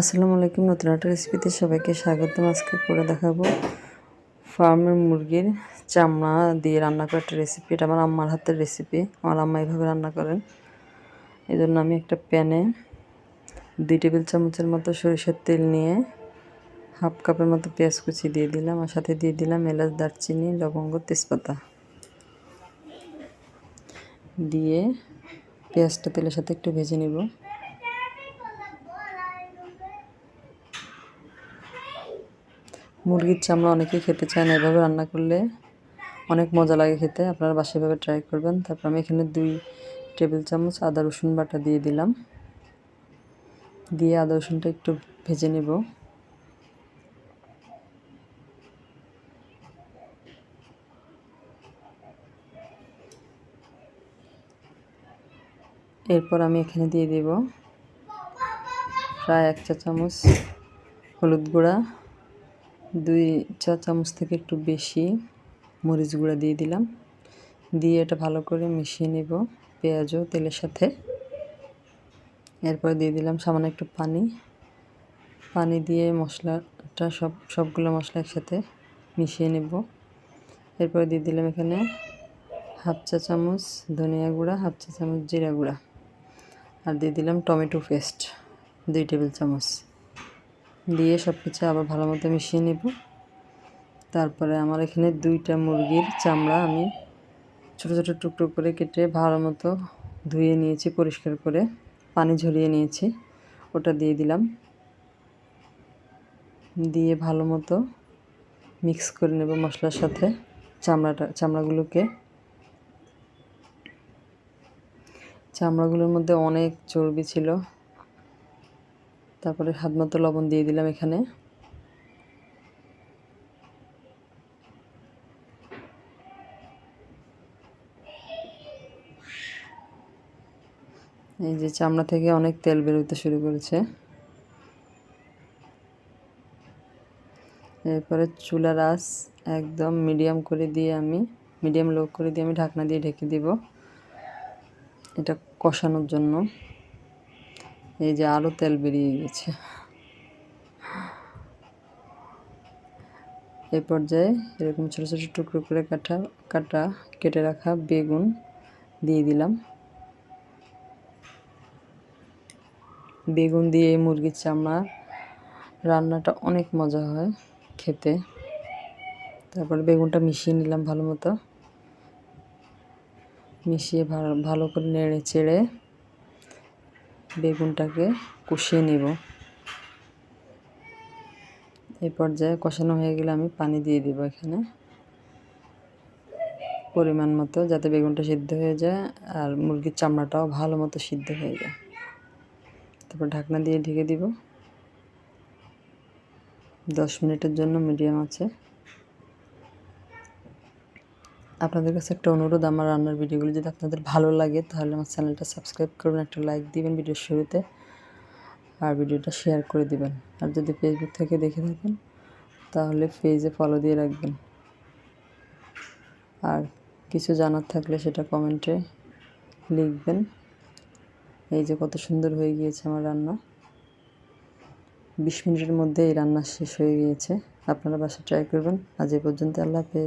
আসসালামু আলাইকুম, নতুন একটা রেসিপিতে সবাইকে স্বাগতম। আজকে করে দেখাবো ফার্মের মুরগির চামড়া দিয়ে রান্না করা একটা রেসিপি এটা আমার আম্মার হাতের রেসিপি আমার আম্মা এইভাবে রান্না করেন। এই জন্য আমি একটা প্যানে দুই টেবিল চামচের মতো সরিষার তেল নিয়ে হাফ কাপের মতো পেঁয়াজ কুচি দিয়ে দিলাম আর সাথে দিয়ে দিলাম এলাচ, দারচিনি, লবঙ্গ, তেজপাতা। দিয়ে পেঁয়াজটা তেলের সাথে একটু ভেজে নিব। মুরগির চামড়া অনেকেই খেতে চায় না। এভাবে রান্না করলে অনেক মজা লাগে খেতে। আপনারা বাসায় এভাবে ট্রাই করবেন। তারপর আমি এখানে দুই টেবিল চামচ আদা, রসুন বাটা দিয়ে দিলাম। দিয়ে আদা, রসুনটা একটু ভেজে নেব। এরপর আমি এখানে দিয়ে দেব প্রায় এক চা চামচ হলুদ গুঁড়া। দুই চা চামচ থেকে একটু বেশি মরিচ গুঁড়া দিয়ে দিলাম। দিয়ে এটা ভালো করে মিশিয়ে নেব পেঁয়াজও তেলের সাথে। এরপর দিয়ে দিলাম সামান্য একটু পানি। পানি দিয়ে মশলাটা সব, সবগুলো মশলা একসাথে মিশিয়ে নেব। এরপর দিয়ে দিলাম এখানে হাফ চা চামচ ধনিয়া গুঁড়া, হাফ চা চামচ জিরা গুঁড়া। আর দিয়ে দিলাম টমেটো পেস্ট, দুই টেবিল চামচ। দিয়ে সব কিছু আবার ভালো মতো মিশিয়ে নেব। তারপরে আমার এখানে দুইটা মুরগির চামড়া আমি ছোটো ছোটো টুকরো করে কেটে ভালো মতো ধুয়ে নিয়েছি, পরিষ্কার করে পানি ঝরিয়ে নিয়েছি। ওটা দিয়ে দিলাম। দিয়ে ভালো মতো মিক্স করে নেব মশলার সাথে চামড়াটা, চামড়াগুলোকে। চামড়াগুলোর মধ্যে অনেক চর্বি ছিল। তারপরে হাত মতো লবণ দিয়ে দিলাম এখানে। এই যে চামড়া থেকে অনেক তেল বেরোতে শুরু করেছে। এরপরে চুলার আঁচ একদম মিডিয়াম করে দিয়ে আমি, মিডিয়াম লো করে দিয়ে আমি ঢাকনা দিয়ে ঢেকে দিব। এটা কষানোর জন্য। এই যে আরও তেল বেরিয়ে গেছে। এই পর্যায়ে এরকম ছোটো ছোটো টুকরো করে কাটা কাটা, কেটে রাখা বেগুন দিয়ে দিলাম। বেগুন দিয়ে মুরগির চামড়া রান্নাটা অনেক মজা হয় খেতে। তারপরে বেগুনটা মিশিয়ে নিলাম ভালো মতো। মিশিয়ে ভালো করে নেড়ে চেড়ে বেগুনটাকে কষিয়ে নেব। এই পর্যায়ে কষানো হয়ে গেলে আমি পানি দিয়ে দিব এখানে। পরিমাণ মতো যাতে বেগুনটা সিদ্ধ হয়ে যায় আর মুরগির চামড়াটাও ভালো মতো সিদ্ধ হয়ে যায়। তারপর ঢাকনা দিয়ে ঢেকে দিব। দশ মিনিটের জন্য মিডিয়াম আছে। আপনাদের কাছে একটা অনুরোধ, আমার রান্নার ভিডিওগুলো যদি আপনাদের ভালো লাগে, তাহলে আমার চ্যানেলটা সাবস্ক্রাইব করবেন, একটা লাইক দিবেন ভিডিওর শুরুতে আর ভিডিওটা শেয়ার করে দিবেন। আর যদি ফেসবুক থেকে দেখে থাকেন, তাহলে পেজে ফলো দিয়ে রাখবেন। আর কিছু জানার থাকলে সেটা কমেন্টে লিখবেন। এই যে কত সুন্দর হয়ে গিয়েছে আমার রান্না। বিশ মিনিটের মধ্যে এই রান্না শেষ হয়ে গিয়েছে। আপনারা বাসা ট্রাই করবেন। আজ এ পর্যন্ত আল্লাহ হাফেজ।